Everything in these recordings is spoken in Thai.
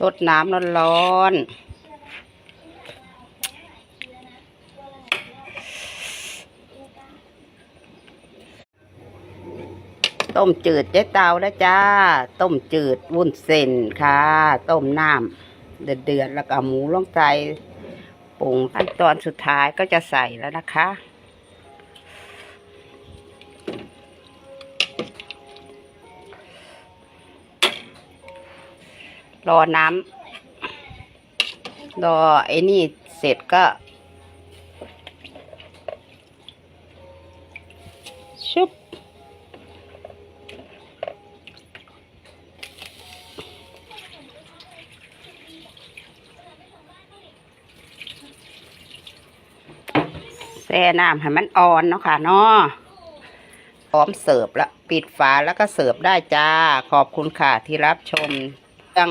สดน้ำร้อนๆต้มจืดเจ๊เตาแล้วจ้า ต้มจืดวุ้นเส้นค่ะ ต้มน้ำเดือดๆแล้วก็หมูลงไปปรุงขั้นตอนสุดท้ายก็จะใส่แล้วนะคะ รอน้ำรอไอ้นี่เสร็จก็ชุบแช่น้ำให้มันอ่อนเนาะค่ะเนาะพร้อมเสิร์ฟแล้ว ปิดฝาแล้วก็เสิร์ฟได้จ้า ขอบคุณค่ะที่รับชม ยัง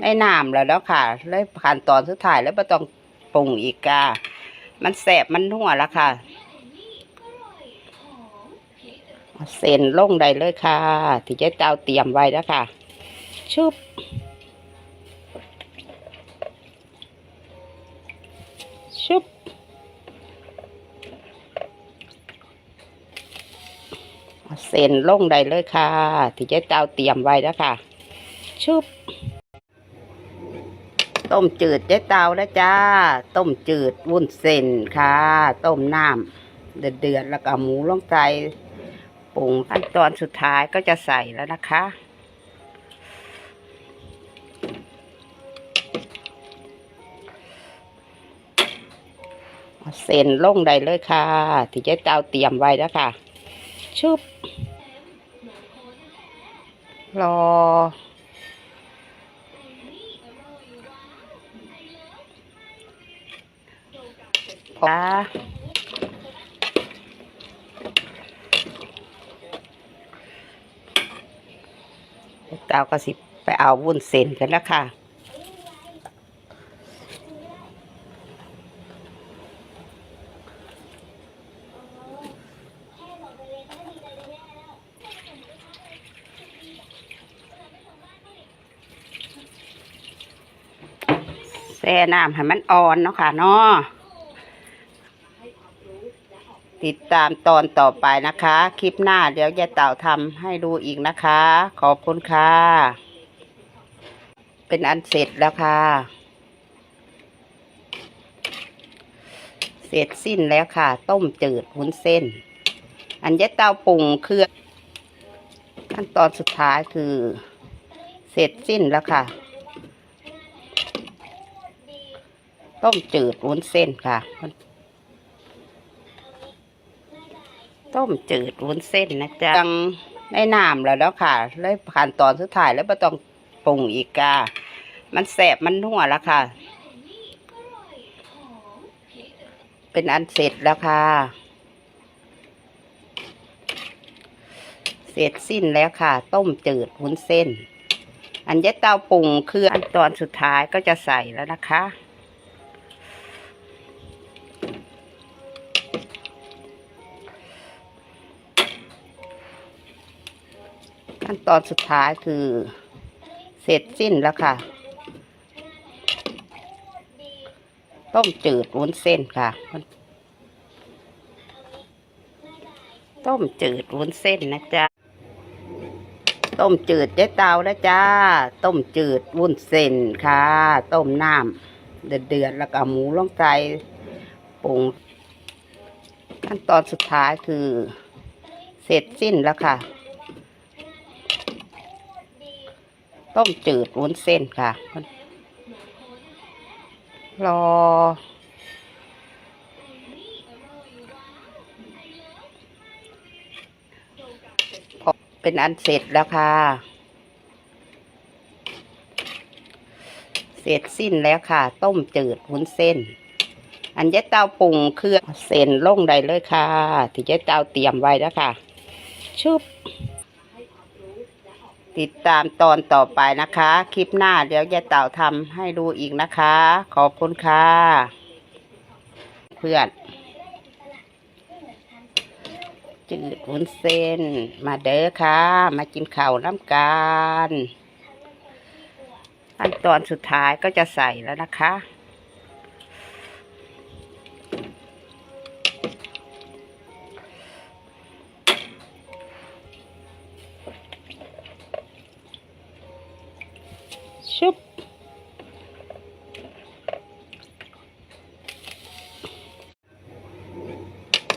ได้น้ำแล้วแล้วค่ะเลยขั้นตอนสุดท้ายแล้วไม่ต้องปรุงอีกค่ะมันแสบมันนัวแล้วค่ะ เส้นลงได้เลยค่ะ ที่เจ๊เจ้าเตรียมไว้แล้วค่ะ ชุบชุบเส้นลงได้เลยค่ะ ที่เจ๊เจ้าเตรียมไว้แล้วค่ะ ชุบ ต้มจืดเจ๊เตาแล้วจ้า ต้มจืดวุ้นเส้นค่ะ ต้มน้ำเดือดๆแล้วก็หมูลงไปปรุงขั้นตอนสุดท้ายก็จะใส่แล้วนะคะเอาเส้นลงได้เลยค่ะ ที่เจ๊เตาเตรียมไว้แล้วค่ะชุบรอ พอเตาก็สิไปเอาวุ้นเส้นกันแล้วค่ะแช่น้ำให้มันอ่อนเนาะค่ะเนาะ ติดตามตอนต่อไปนะคะ คลิปหน้าเดี๋ยวยายเต่าทำให้ดูอีกนะคะ ขอบคุณค่ะ เป็นอันเสร็จแล้วค่ะ เสร็จสิ้นแล้วค่ะ ต้มจืดวุ้นเส้น อันยายเต่าปรุงเครื่องขั้นตอนสุดท้ายคือ เสร็จสิ้นแล้วค่ะ ต้มจืดวุ้นเส้นค่ะ ต้มจืดวุ้นเส้นนะจ๊ะยังได้น้ำแล้วแล้วค่ะเลยขั้นตอนสุดท้ายแล้วไม่ต้องปรุงอีกค่ะมันแสบมันนัวแล้วค่ะ เป็นอันเสร็จแล้วค่ะ เสร็จสิ้นแล้วค่ะ ต้มจืดวุ้นเส้น อันยะเต้าปรุงคืออันตอนสุดท้ายก็จะใส่แล้วนะคะ ขั้นตอนสุดท้ายคือเสร็จสิ้นแล้วค่ะ ต้มจืดวุ้นเส้นค่ะ ต้มจืดวุ้นเส้นนะจ๊ะ ต้มจืดเจ๊เตาแล้วจ้า ต้มจืดวุ้นเส้นค่ะ ต้มน้ำเดือดๆแล้วก็หมูลงไปปรุงขั้นตอนสุดท้ายคือ เสร็จสิ้นแล้วค่ะ ต้มจืดวุ้นเส้นค่ะรอพอเป็นอันเสร็จแล้วค่ะ เสร็จสิ้นแล้วค่ะ ต้มจืดวุ้นเส้น อันยะเต้าปรุงเครื่องเส้นลงได้เลยค่ะ ที่ยะเต้าเตรียมไว้แล้วค่ะ ชุบ ติดตามตอนต่อไปนะคะ คลิปหน้าเดี๋ยวยายเต่าทำให้ดูอีกนะคะ ขอบคุณค่ะ เพื่อนจืดวุ้นเส้น มาเด้อค่ะ มากินข้าวน้ำกันขั้นตอนสุดท้ายก็จะใส่แล้วนะคะ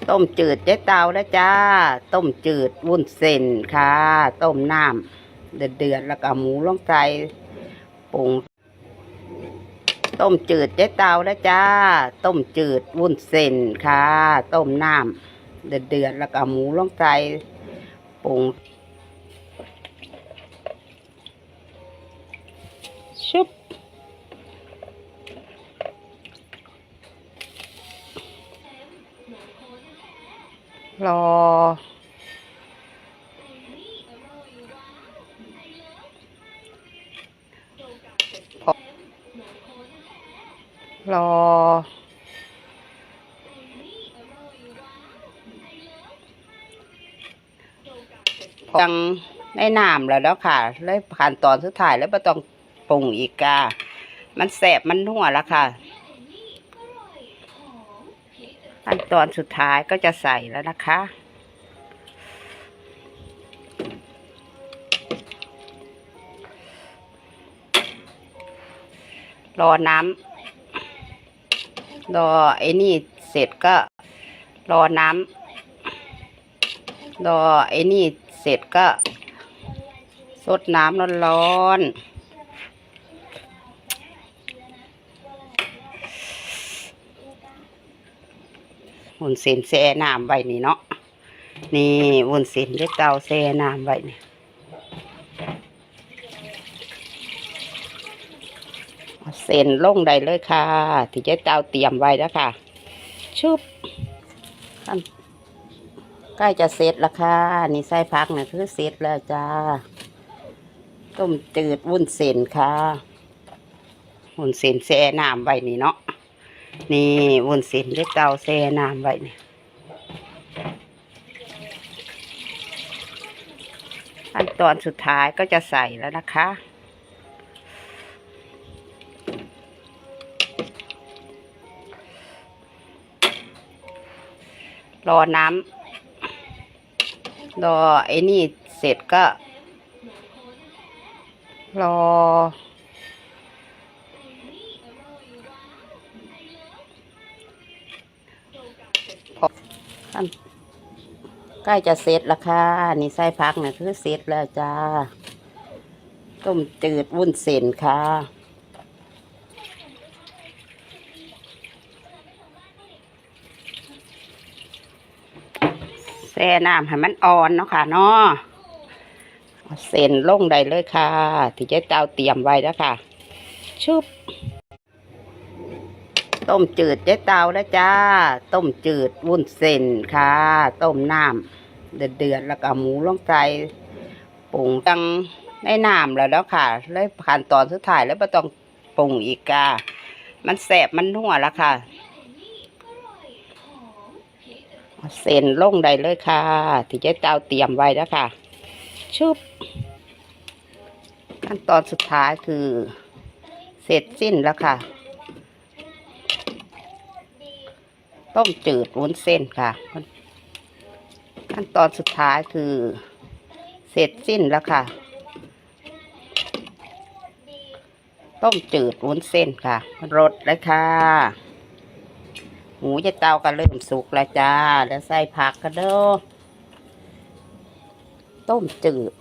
ต้มจืดเจ๊เตาแล้วจ้า ต้มจืดวุ้นเส้นค่ะ ต้มน้ำเดือดๆแล้วก็หมูลงใส่ปรุงต้มจืดเจ๊เตาแล้วจ้า ต้มจืดวุ้นเส้นค่ะ ต้มน้ำเดือดๆแล้วก็หมูลงใส่ปรุงชุบ รอพอรอ ยังได้น้ำแล้วแล้วค่ะ เลยผ่านตอนสุดท้ายแล้วไม่ต้องปรุงอีกกามันแสบมันนัวแล้วค่ะ ขั้นตอนสุดท้ายก็จะใส่แล้วนะคะ รอน้ำรอไอ้นี่เสร็จก็รอน้ำรอไอ้นี่เสร็จก็ สดน้ำร้อนๆ วุ้นเส้นแช่น้ำไว้นี่เนาะนี่วุ้นเส้นได้เตาแช่น้ำไว้นี่เส้นลงได้เลยค่ะ ที่เจ๊เตาเตรียมไว้แล้วค่ะ ชุบใกล้จะเสร็จแล้วค่ะ นี่ไส้พักเนี่ยคือเสร็จแล้วจ้า ต้มจืดวุ้นเส้นค่ะวุ้นเส้นแช่น้ำไว้นี่เนาะ นี่วุ้นเส้นได้เตาแช่น้ำไว้นี่ขั้นตอนสุดท้ายก็จะใส่แล้วนะคะ รอน้ำรอไอ้นี่เสร็จก็ รอ ขั้นใกล้จะเสร็จแล้วค่ะนี่ไส้พักเนี่ยคือเสร็จแล้วจ้าต้มจืดวุ้นเส้นค่ะแช่น้ำให้มันอ่อนเนาะค่ะเนาะเส้นลงได้เลยค่ะ ที่เจ๊เจ้าเตรียมไว้แล้วค่ะ ชุบ ต้มจืดเจ๊เตาแล้วจ้า ต้มจืดวุ้นเส้นค่ะ ต้มน้ำเดือดๆแล้วก็หมูลงใส่ปรุงตังได้น้ำแล้วแล้วค่ะเลยผ่านตอนสุดท้ายแล้วไม่ต้องปรุงอีกกามันแสบมันนัวแล้วค่ะเอาเส้นลงได้เลยค่ะ ที่เจ๊เตาเตรียมไว้แล้วค่ะ ชุบ ขั้นตอนสุดท้ายคือ เสร็จสิ้นแล้วค่ะ ต้มจืดวุ้นเส้นค่ะขั้นตอนสุดท้ายคือเสร็จสิ้นแล้วค่ะ ต้มจืดวุ้นเส้นค่ะรสเลยค่ะ หมูจะเตาก็เริ่มสุกแล้วจ้า แล้วใส่ผักกันเด้อต้มจืด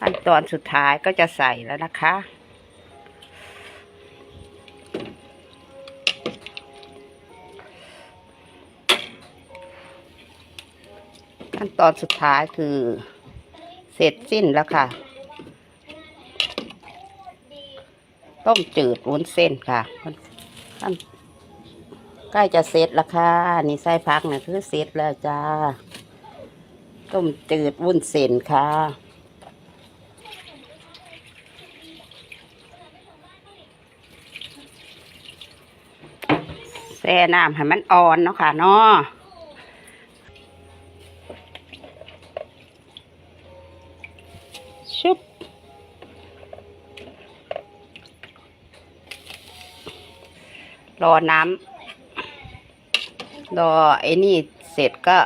ขั้นตอนสุดท้ายก็จะใส่แล้วนะคะ ขั้นตอนสุดท้ายคือ เสร็จสิ้นแล้วค่ะ ต้มจืดวุ้นเส้นค่ะขั้นใกล้จะเสร็จแล้วค่ะ นี่ไส้พักเนี่ยคือเสร็จแล้วจ้า ต้มจืดวุ้นเส้นค่ะแช่น้ำให้มันอ่อนเนาะค่ะเนาะ รอน้ำรอไอ้นี่เสร็จก็